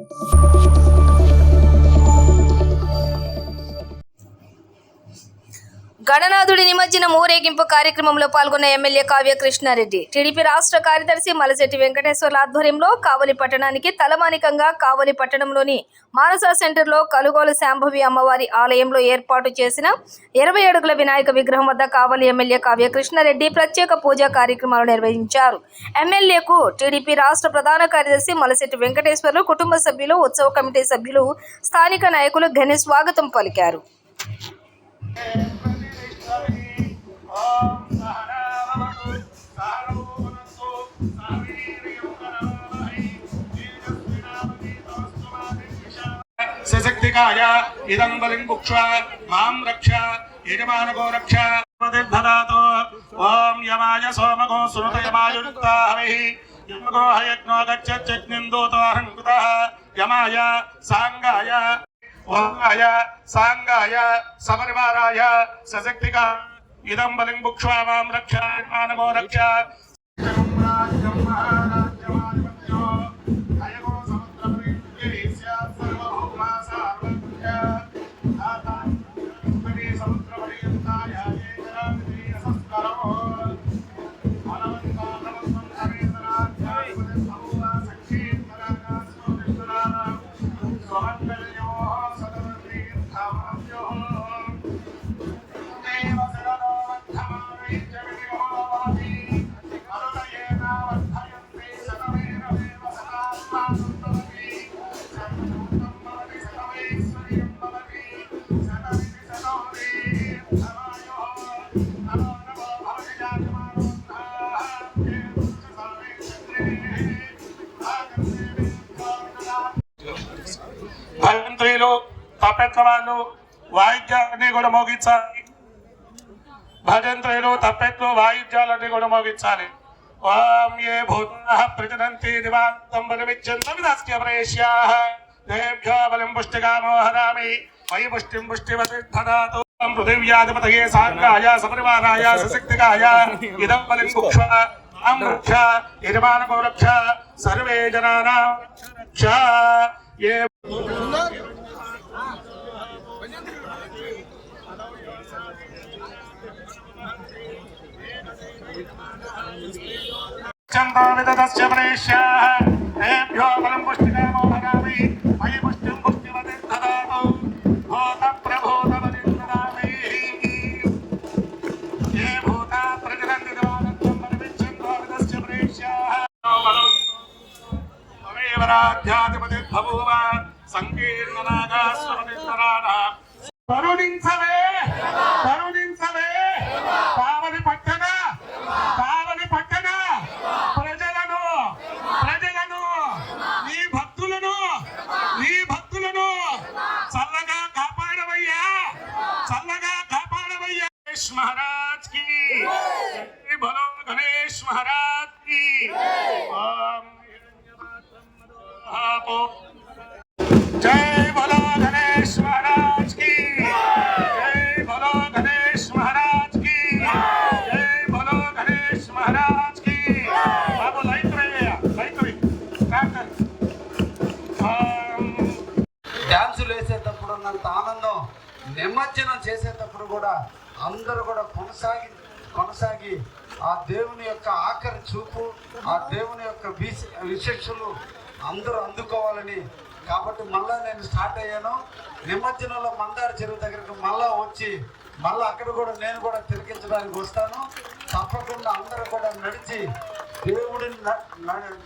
you గణనాథుడి నిమజ్జనం ఊరేగింపు కార్యక్రమంలో పాల్గొన్న ఎమ్మెల్యే కావ్య కృష్ణారెడ్డి. టీడీపీ రాష్ట్ర కార్యదర్శి మలశెట్టి వెంకటేశ్వర్ల ఆధ్వర్యంలో కావలి పట్టణానికి తలమానికంగా కావలి పట్టణంలోని మానస సెంటర్లో కలుగోలు శాంభవి అమ్మవారి ఆలయంలో ఏర్పాటు చేసిన ఇరవై అడుగుల వినాయక విగ్రహం వద్ద కావలి ఎమ్మెల్యే కావ్య కృష్ణారెడ్డి ప్రత్యేక పూజా కార్యక్రమాలు నిర్వహించారు. ఎమ్మెల్యేకు టీడీపీ రాష్ట్ర ప్రధాన కార్యదర్శి మలశెట్టి వెంకటేశ్వర్లు కుటుంబ సభ్యులు ఉత్సవ కమిటీ సభ్యులు స్థానిక నాయకులు ఘన స్వాగతం పలికారు. సశక్తికాయ ఇదం బలిం కుక్ష మాం రక్ష యజమానగో రక్ష ప్రతిద్ధదాతో ఓం యమాయ సోమగో సునృతయమాయుక్తా హవిః యమగో హయజ్ఞో గచ్చ గచ్చచ్చగ్నిందూతో అహంకృతః యమాయ సాంగాయ ఓంగాయ సాంగాయ సపరివారాయ సశక్తిగా ఇదం బలిం కుక్ష మాం రక్ష యజమానగో రక్ష. తప్పెట్ల వాళ్ళు వాయిద్యాలన్నీ కూడా మోగించాలి భజంత్రులు తప్పెట్లు వాయిద్యాలన్నీ కూడా మోగించాలి ఓం ఏ భూతాః ప్రజనంతి దివాంతం బలిమిచ్చంతం విదాస్య ప్రేష్యాః దేభ్యో బలిం పుష్టికామో హరామి వై పుష్టిం పుష్టివతి దదాతు ఓం పృథివ్యాధిపతయే సాంగాయ సపరివారాయ సశక్తికాయ ఇదం బలిం కుక్ష మాం రక్ష యజమానకో రక్ష సర్వే జనానాం రక్ష ఏ न्दानविदतस्यमनेश्याः तेभ्यो बलं पुष्टिकामो भगामि मयि पुष्टिं पुष्टिमतिं ददातु भूतप्रभूतमतिं ददामि ये भूता प्रजनन्दिदमानन्दं परिविच्छन्त्वाविदस्य मनेश्याः त्वमेवराध्याधिपतिर्भूव सङ्कीर्णनागास्वरनिन्दराणां वरुणिं सवे वरुणि కాపాడవయ్యా గణేష్ మహారాజ్కి జై బలో గణేష్ మహారాజ్కి ఓం ఆపో జై బలో గణేష్ మహారాజ్కి జై బలో గణేష్ మహారాజ్కి జై బలో గణేష్ మహారాజ్కి బాబు లైట్ వేయ లైట్ వేయ ట్రాక్టర్ డ్యాన్సులు వేసేటప్పుడు ఉన్నంత ఆనందం నిమజ్జనం చేసేటప్పుడు కూడా అందరూ కూడా కొనసాగి కొనసాగి ఆ దేవుని యొక్క ఆఖరి చూపు ఆ దేవుని యొక్క విశేషలు అందరూ అందుకోవాలని. కాబట్టి మళ్ళా నేను స్టార్ట్ అయ్యాను. నిమజ్జనంలో మందార చెరువు దగ్గరకు మళ్ళా వచ్చి మళ్ళీ అక్కడ కూడా నేను కూడా తిరిగించడానికి వస్తాను. తప్పకుండా అందరూ కూడా నడిచి దేవుడిని న-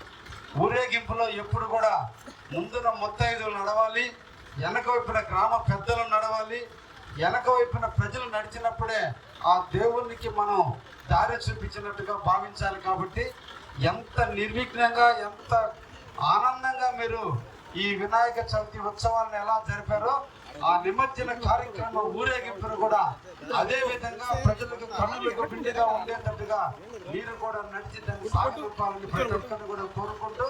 ఊరేగింపులో ఎప్పుడు కూడా ముందున ముత్తైదులు నడవాలి. వెనక వైపున గ్రామ పెద్దలు నడవాలి. వెనక వైపున ప్రజలు నడిచినప్పుడే ఆ దేవునికి మనం దారి చూపించినట్టుగా భావించాలి కాబట్టి ఎంత నిర్విఘ్నంగా ఎంత ఆనందంగా మీరు ఈ వినాయక చవితి ఉత్సవాలను ఎలా జరిపారో ఆ నిమజ్జన కార్యక్రమం ఊరేగింపును కూడా అదే విధంగా ప్రజలకు కనులకు బిడ్డగా ఉండేటట్టుగా మీరు కూడా నడిచి దాన్ని సాగుపాలని ప్రతి ఒక్కరిని కూడా కోరుకుంటూ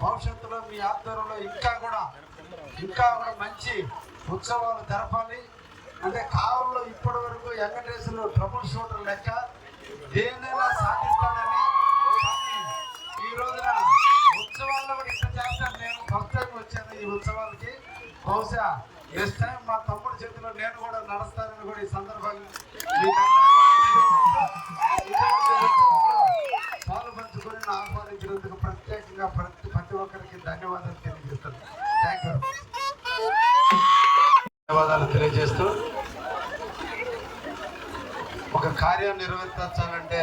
భవిష్యత్తులో మీ ఆధ్వర్యంలో ఇంకా కూడా ఇంకా కూడా మంచి ఉత్సవాలు జరపాలి. అంటే కావంలో ఇప్పటి వరకు వెంకటేశ్వరులు ట్రబుల్ షూటర్ లెక్క దేనైనా సాధిస్తాడని ఈ రోజున ఉత్సవాల్లో ఇట్లా చేస్తాను. నేను ఫస్ట్ టైం వచ్చాను ఈ ఉత్సవాలకి. బహుశా నెక్స్ట్ టైం మా తమ్ముడు చేతిలో నేను కూడా నడుస్తానని కూడా ఈ సందర్భంగా పాలు పంచుకొని ఆహ్వానించినందుకు ప్రత్యేకంగా ప్రతి ప్రతి ఒక్కరికి ధన్యవాదాలు తెలియజేస్తాను థ్యాంక్ యూ ధన్యవాదాలు తెలియజేస్తూ ఒక కార్యం నిర్వర్తించాలంటే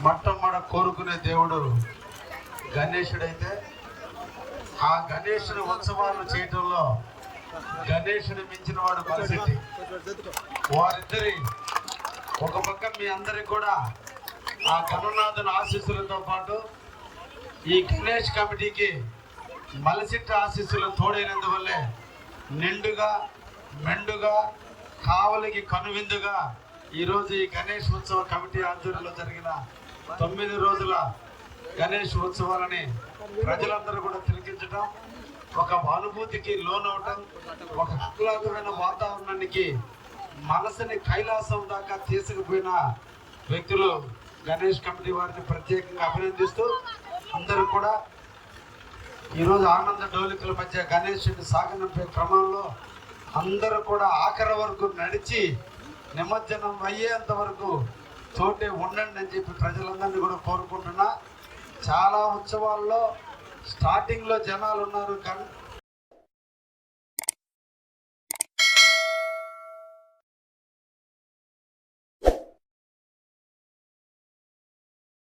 మొట్టమొదట కోరుకునే దేవుడు గణేశుడైతే. ఆ గణేశుని ఉత్సవాలు చేయటంలో గణేశుని మించిన వాడు పరిస్థితి వారిద్దరి ఒక పక్క మీ అందరికి కూడా ఆ గణనాథుని ఆశీస్సులతో పాటు ఈ గణేష్ కమిటీకి మలసిట్ట ఆశీస్సులు తోడైనందువల్లే నిండుగా మెండుగా కావలికి కనువిందుగా ఈరోజు ఈ గణేష్ ఉత్సవ కమిటీ ఆధ్వర్యంలో జరిగిన తొమ్మిది రోజుల గణేష్ ఉత్సవాలని ప్రజలందరూ కూడా తిలకించడం ఒక అనుభూతికి లోనవటం ఒక ఆహ్లాదమైన వాతావరణానికి మనసుని కైలాసం దాకా తీసుకుపోయిన వ్యక్తులు గణేష్ కమిటీ వారిని ప్రత్యేకంగా అభినందిస్తూ అందరూ కూడా ఈరోజు ఆనంద డోలికల మధ్య గణేశుని సాగనంపే క్రమంలో అందరూ కూడా ఆఖరి వరకు నడిచి నిమజ్జనం అయ్యేంత వరకు తోటే ఉండండి అని చెప్పి ప్రజలందరినీ కూడా కోరుకుంటున్నా. చాలా ఉత్సవాల్లో స్టార్టింగ్లో జనాలు ఉన్నారు కానీ